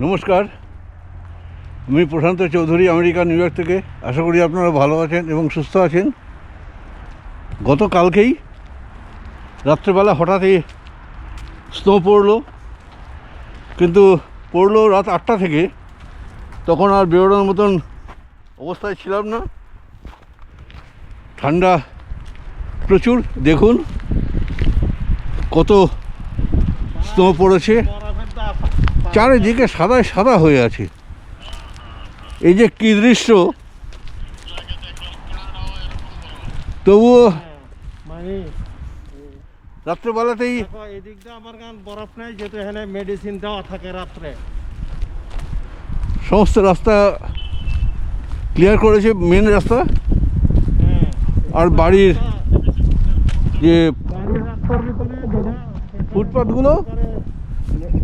নমস্কার। আমি Prashant Chowdhury America New York থেকে। আশা করি আপনারা ভালো আছেন এবং সুস্থ আছেন। গতকালকেই রাত্রেবেলা হঠাৎই স্নো পড়ল। কিন্তু পড়ল রাত আটটা থেকে। তখন আর বেরোনোর মতন অবস্থায় ছিলাম না। ঠান্ডা প্রচুর। দেখুন কত স্নো পড়েছে। চারিদিকে সাদায় সাদা হয়ে আছে। এই যে কী দৃশ্য? তবুও মানে রাত্রেবেলাতেই দেখো এদিক আমার গান বরফ নাই যেহেতু এখানে মেডিসিন দেওয়া থাকে রাত্রে। সমস্ত রাস্তা ক্লিয়ার করেছে মেন রাস্তা? হ্যাঁ। আর বাড়ির যে ফুটপাথগুলো?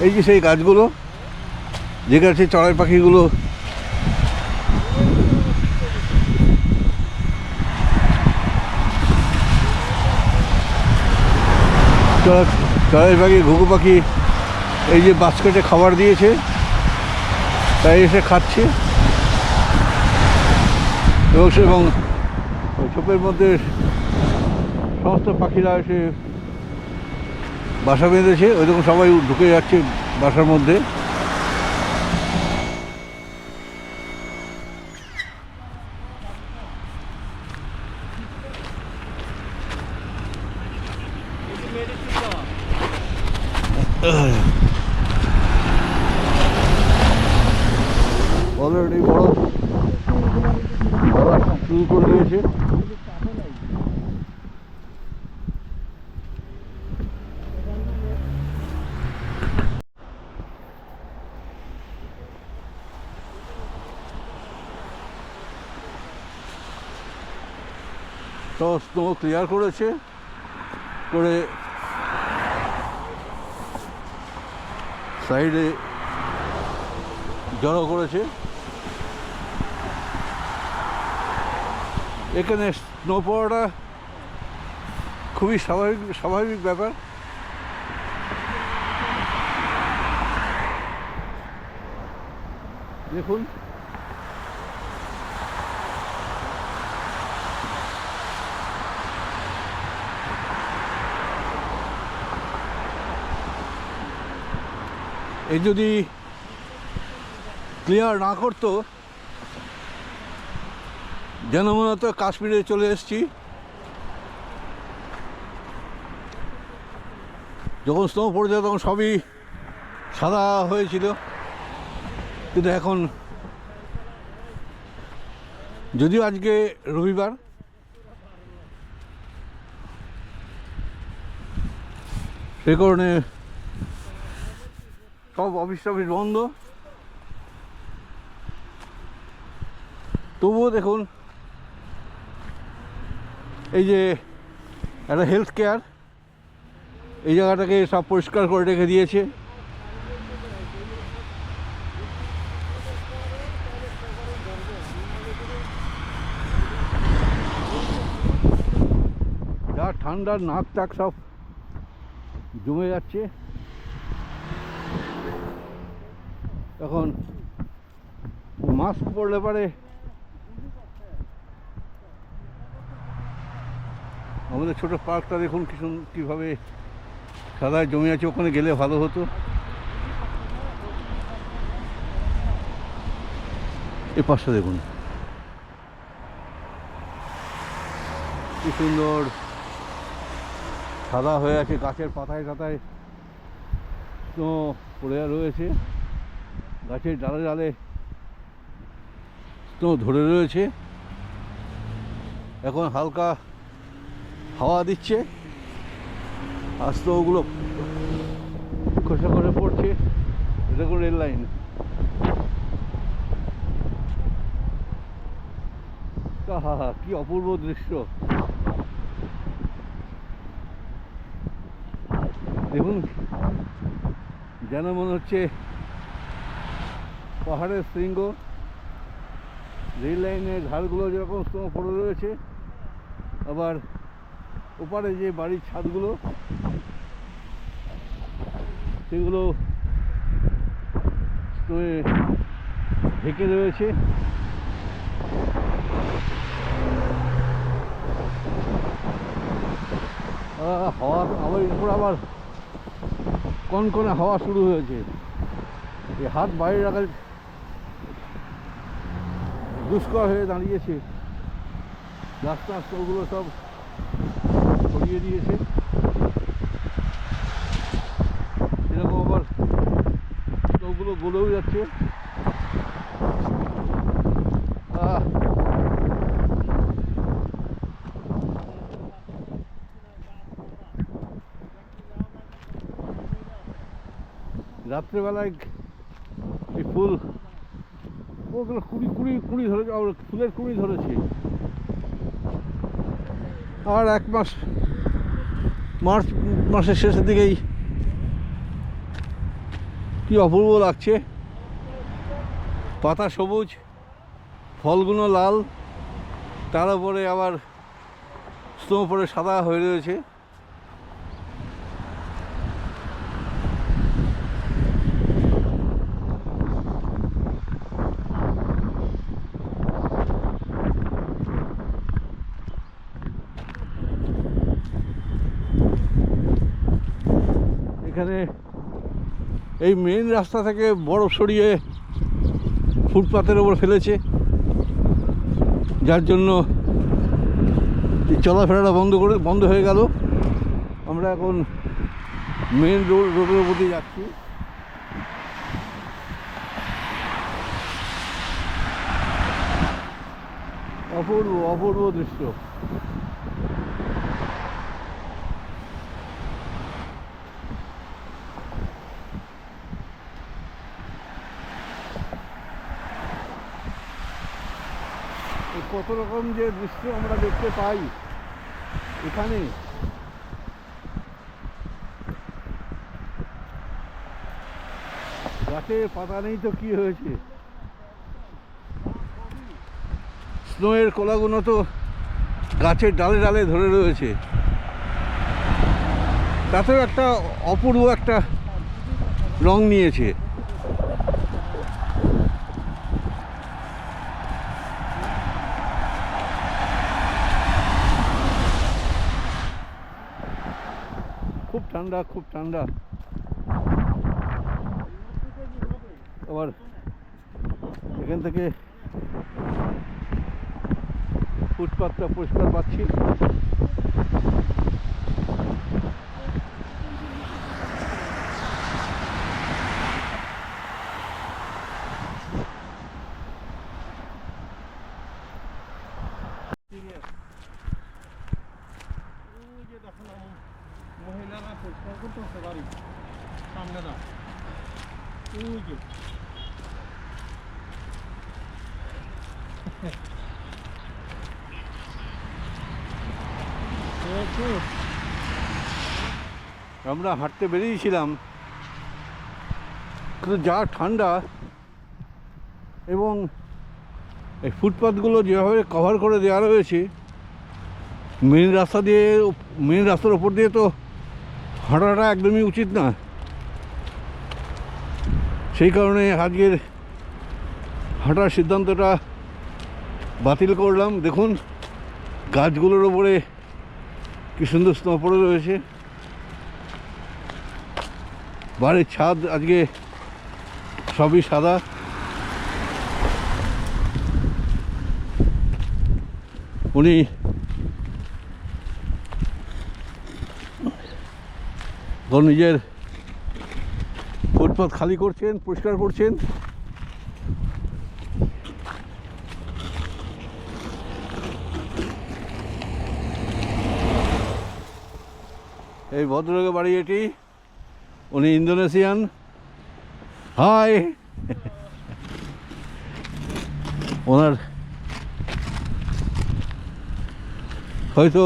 এই যে সেই গাছগুলো যে গাছে চড়াই পাখিগুলো। চড়া- চড়াই পাখি, ঘুঘু পাখি, এই যে বাস্কেটে খাবার দিয়েছে। তাই এসে খাচ্ছে। এবং এবং ছোপের মধ্যে সমস্ত পাখিরা এসে বাসা বেঁধেছে। ওই রকম সবাই ঢুকে যাচ্ছে বাসার মধ্যে। অলরেডি বড় শুরু করে দিয়েছে। তো স্নো ক্লিয়ার করেছে। করে সাইডে জড়ো করেছে। এখানে স্নো পড়াটা খুবই স্বাভাবিক স্বাভাবিক ব্যাপার। দেখুন। এ যদি ক্লিয়ার না করতো যেন মনে হতো কাশ্মীরে চলে এসেছি। যখন স্নো পড়েছে তখন সবই সাদা হয়েছিল। কিন্তু এখন যদিও আজকে রবিবার, সে কারণে সব অফিস টফিস বন্ধ। তবুও দেখুন এই যে একটা হেলথ কেয়ার এই জায়গাটাকে সব পরিষ্কার করে রেখে দিয়েছে। যা ঠান্ডার নাক টাক সব জমে যাচ্ছে। এখন মাস্ক পরলে পারে আমাদের ছোট পার্কটা দেখুন কি কীভাবে সাদায় জমি আছে, ওখানে গেলে ভালো হতো। এ পাশটা দেখুন। কি সুন্দর সাদা হয়ে আছে, গাছের পাতায় টাতায় তো পড়ে রয়েছে। গাছের ডালে ডালে তো ধরে রয়েছে। এখন হালকা হাওয়া দিচ্ছে। আর স্নোগুলো খসে করে পড়ছে। এটা কোনো রেল লাইন। হা হা কি অপূর্ব দৃশ্য। দেখুন, যেন মনে হচ্ছে পাহাড়ের শৃঙ্গ। রেল লাইনের ঝাড়গুলো যেরকম পড়ে রয়েছে, আবার ওপারে যে বাড়ির ছাদগুলো, সেগুলো ঢেকে রয়েছে। হাওয়া, আবার এরপর আবার কনকনে হাওয়া শুরু হয়েছে। এই হাত বাইরে রাখা দুষ্কর হয়ে দাঁড়িয়েছে। রাস্তা ওগুলো সব সরিয়ে দিয়েছে। এরকম আবার ওগুলো গলেও যাচ্ছে। রাত্রেবেলায় এই ফুল ওগুলো কুড়ি কুড়ি কুড়ি ধরে ফুলের কুড়ি ধরেছে। আর এক মাস মার্চ মাসের শেষের দিকেই কি অপূর্ব লাগছে। পাতা সবুজ, ফলগুলো লাল, তার উপরে আবার স্নো পরে সাদা হয়ে রয়েছে। এখানে এই মেন রাস্তা থেকে বরফ সরিয়ে ফুটপাতের ওপর ফেলেছে, যার জন্য চলাফেরাটা বন্ধ করে, বন্ধ হয়ে গেল। আমরা এখন মেন রোড রোডের উপর দিয়ে যাচ্ছি। অপূর্ব অপূর্ব দৃশ্য এই কত রকম যে দৃশ্য আমরা দেখতে পাই এখানে। গাছে পাতা নেই তো কি হয়েছে? স্নোয়ের কলাগুলো তো গাছের ডালে ডালে ধরে রয়েছে। তাতেও একটা অপূর্ব একটা রং নিয়েছে খুব ঠান্ডা খুব ঠান্ডা। আবার এখান থেকে ফুটপাথটা পরিষ্কার পাচ্ছি ওই যে দেখো না, মহিলারা পরিষ্কার করতেছে বাড়ি সামনে না ওই যে দেখো, আমরা হাঁটতে বেরিয়েছিলাম। কিন্তু যা ঠান্ডা এবং এই ফুটপাথগুলো যেভাবে কভার করে দেওয়া রয়েছে মেন রাস্তা দিয়ে মেন রাস্তার ওপর দিয়ে তো হাঁটাটা একদমই উচিত না। সেই কারণে আজকের হাঁটার সিদ্ধান্তটা বাতিল করলাম। দেখুন, গাছগুলোর ওপরে কি সুন্দর স্নো পড়ে রয়েছে। বাড়ির ছাদ আজকে সবই সাদা। উনি নিজের ফুটপাথ খালি করছেন, পরিষ্কার করছেন। এই ভদ্রলোকের বাড়ি এটি। উনি ইন্দোনেশিয়ান। হাই। ওনার হয়তো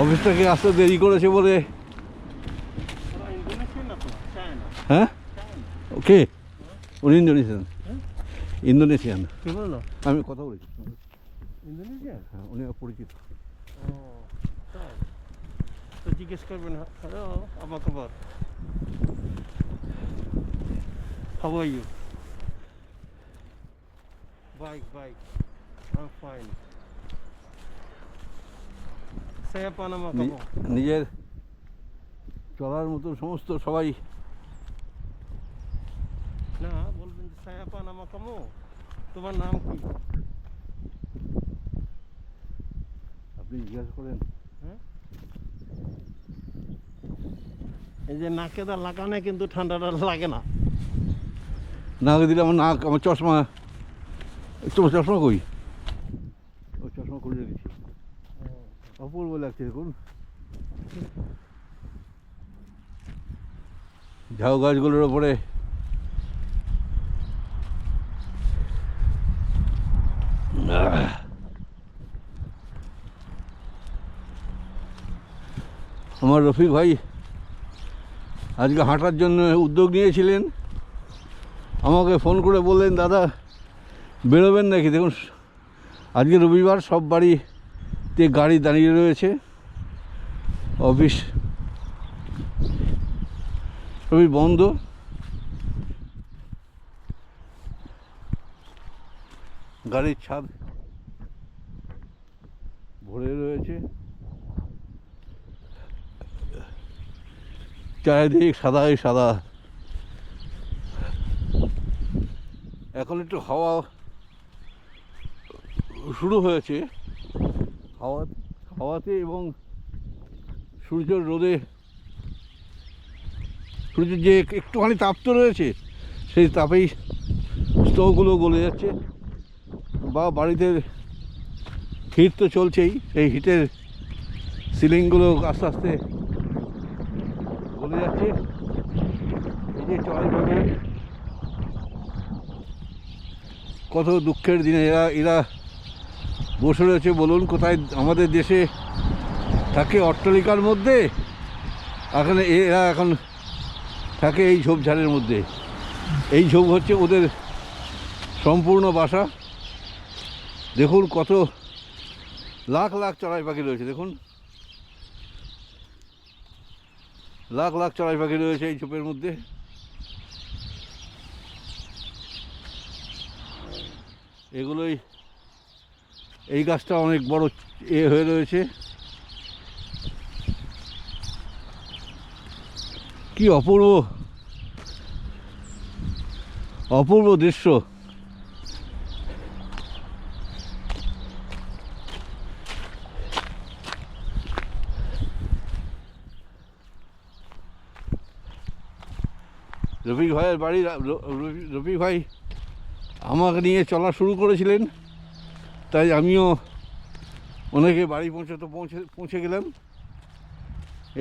অফিস থেকে আসতে দেরি করেছে বলে। হ্যাঁ? ওকে উনি ইন্দোনেশিয়ান। ইন্দোনেশিয়ান। আমি কথা বলেছি ইন্দোনেশিয়ান? হ্যাঁ উনি পরিচিত তো জিজ্ঞেস করবেন হ্যালো আমার খবর How are you? Bike, bike. I'm fine. Saya apa nama নি- kamu? নিজের চলার মতো সমস্ত সবাই না বলবেন যে apa nama kamu? তোমার নাম কি? আপনি জিজ্ঞাসা করেন হ্যাঁ? এই যে নাকে দা লাগানে কিন্তু ঠান্ডাটা লাগে না। নাক দিলে আমার নাক, আমার চশমা, তোমার চশমা কই? ও চশমা খুলে রেখেছি। অপূর্ব লাগছে দেখুন। ঝাউ গাছগুলোর ওপরে। আমার রফিক ভাই আজকে হাঁটার জন্য উদ্যোগ নিয়েছিলেন। আমাকে ফোন করে বললেন, দাদা, বেরোবেন নাকি? দেখুন, আজকে রবিবার, সব বাড়িতে গাড়ি দাঁড়িয়ে রয়েছে। অফিস সবই বন্ধ। গাড়ির ছাদ ভরে রয়েছে। চারিদিক সাদাই সাদা। এখন একটু হাওয়া শুরু হয়েছে। হাওয়া, হাওয়াতে এবং সূর্যের রোদে সূর্যের যে একটুখানি তাপ তো রয়েছে, সেই তাপেই স্টোভগুলো গলে যাচ্ছে বা বাড়িতে হিট তো চলছেই, সেই হিটের সিলিংগুলো আস্তে আস্তে গলে যাচ্ছে এই যে চড়াই বাগান কত দুঃখের দিনে এরা এরা বসে রয়েছে। বলুন, কোথায় আমাদের দেশে থাকে অট্টালিকার মধ্যে? এখানে এরা এখন থাকে এই ঝোপঝাড়ের মধ্যে। এই ঝোপ হচ্ছে ওদের সম্পূর্ণ বাসা। দেখুন, কত লাখ লাখ চড়াই পাখি রয়েছে, দেখুন। লাখ লাখ চড়াই পাখি রয়েছে এই ঝোপের মধ্যে। এগুলোই এই গাছটা অনেক বড় এ হয়ে রয়েছে। কি অপূর্ব অপূর্ব দৃশ্য। রফিক ভাইয়ের বাড়ি, রফিক ভাই আমাকে নিয়ে চলা শুরু করেছিলেন, তাই আমিও ওনাকে বাড়ি পৌঁছাতে পৌঁছে পৌঁছে গেলাম।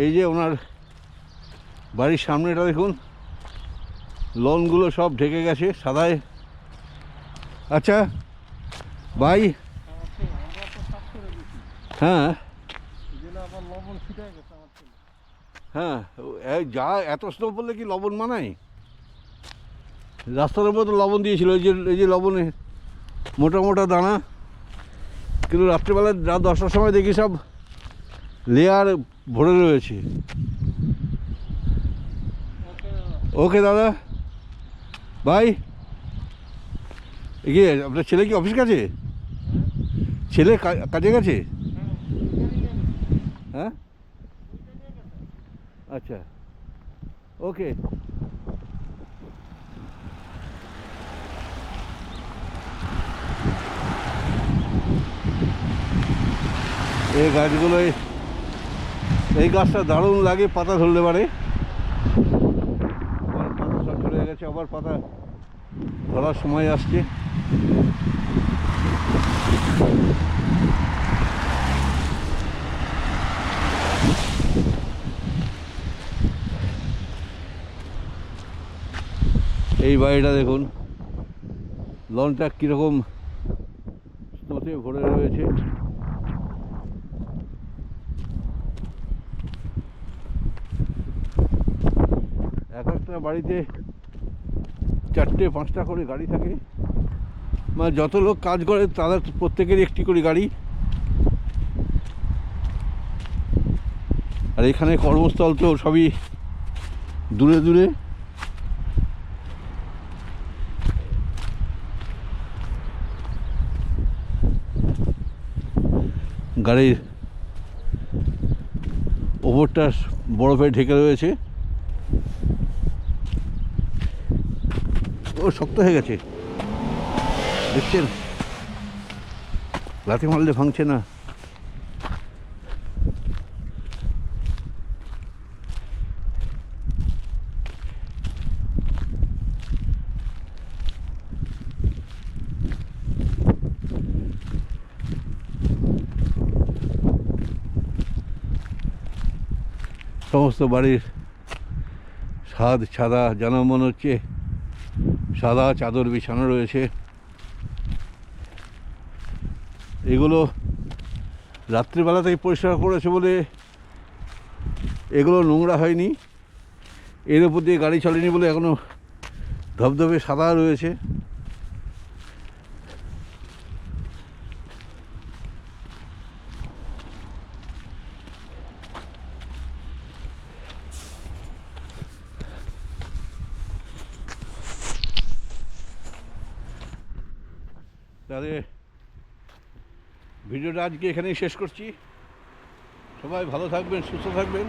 এই যে ওনার বাড়ির সামনেটা দেখুন, লনগুলো সব ঢেকে গেছে সাদায়। আচ্ছা ভাই? হ্যাঁ। হ্যাঁ যা, এত স্নো পড়লে কি লবণ মানায়? রাস্তার উপরে তো লবণ দিয়েছিল, এই যে এই যে লবণে মোটা মোটা দানা। কিন্তু রাত্রিবেলা রাত দশটার সময় দেখি সব লেয়ার ভরে রয়েছে। ওকে, দাদা। বাই এগিয়ে, আপনার ছেলে কি অফিস কাছে ছেলে কাজে গেছে? হ্যাঁ? আচ্ছা। ওকে। এই গাছগুলোয় এই গাছটা দারুণ লাগে, পাতা ধরলে পারে। আবার পাতা সব ঝরে গেছে, আবার পাতা ধরার সময় আসছে। এই বাড়িটা দেখুন, লনটা কীরকম স্নোতে ভরে রয়েছে। একটা বাড়িতে চারটে পাঁচটা করে গাড়ি থাকে। মানে যত লোক কাজ করে, তাদের প্রত্যেকের একটি করে গাড়ি। আর এখানে কর্মস্থল তো সবই দূরে দূরে। গাড়ির ওপরটা বরফে ঢেকে রয়েছে। ও শক্ত হয়ে গেছে। দেখছেন? লাথি মারলে ভাঙছে না। সমস্ত বাড়ির সাদ সাদা যেন মনে হচ্ছে। সাদা চাদর বিছানো রয়েছে। এগুলো রাত্রিবেলা থেকে পরিষ্কার করেছে বলে এগুলো নোংরা হয়নি। এর উপর দিয়ে গাড়ি চলেনি বলে এখনও ধবধবে সাদা রয়েছে। তাহলে ভিডিওটা আজকে এখানেই শেষ করছি। সবাই ভালো থাকবেন, সুস্থ থাকবেন।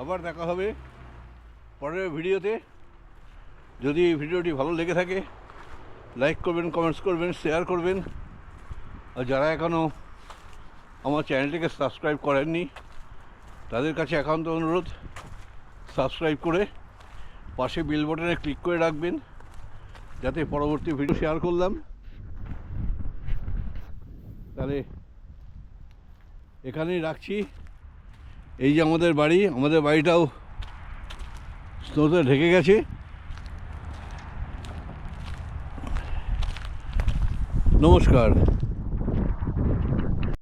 আবার দেখা হবে পরের ভিডিওতে। যদি ভিডিওটি ভালো লেগে থাকে, লাইক করবেন কমেন্টস করবেন শেয়ার করবেন। আর যারা এখনও আমার চ্যানেলটিকে সাবস্ক্রাইব করেননি, তাদের কাছে একান্ত অনুরোধ, সাবস্ক্রাইব করে পাশে বিল বাটনে ক্লিক করে রাখবেন, যাতে পরবর্তী ভিডিও শেয়ার করলাম। তাহলে এখানেই রাখছি। এই যে আমাদের বাড়ি আমাদের বাড়িটাও স্নোতে ঢেকে গেছে। নমস্কার।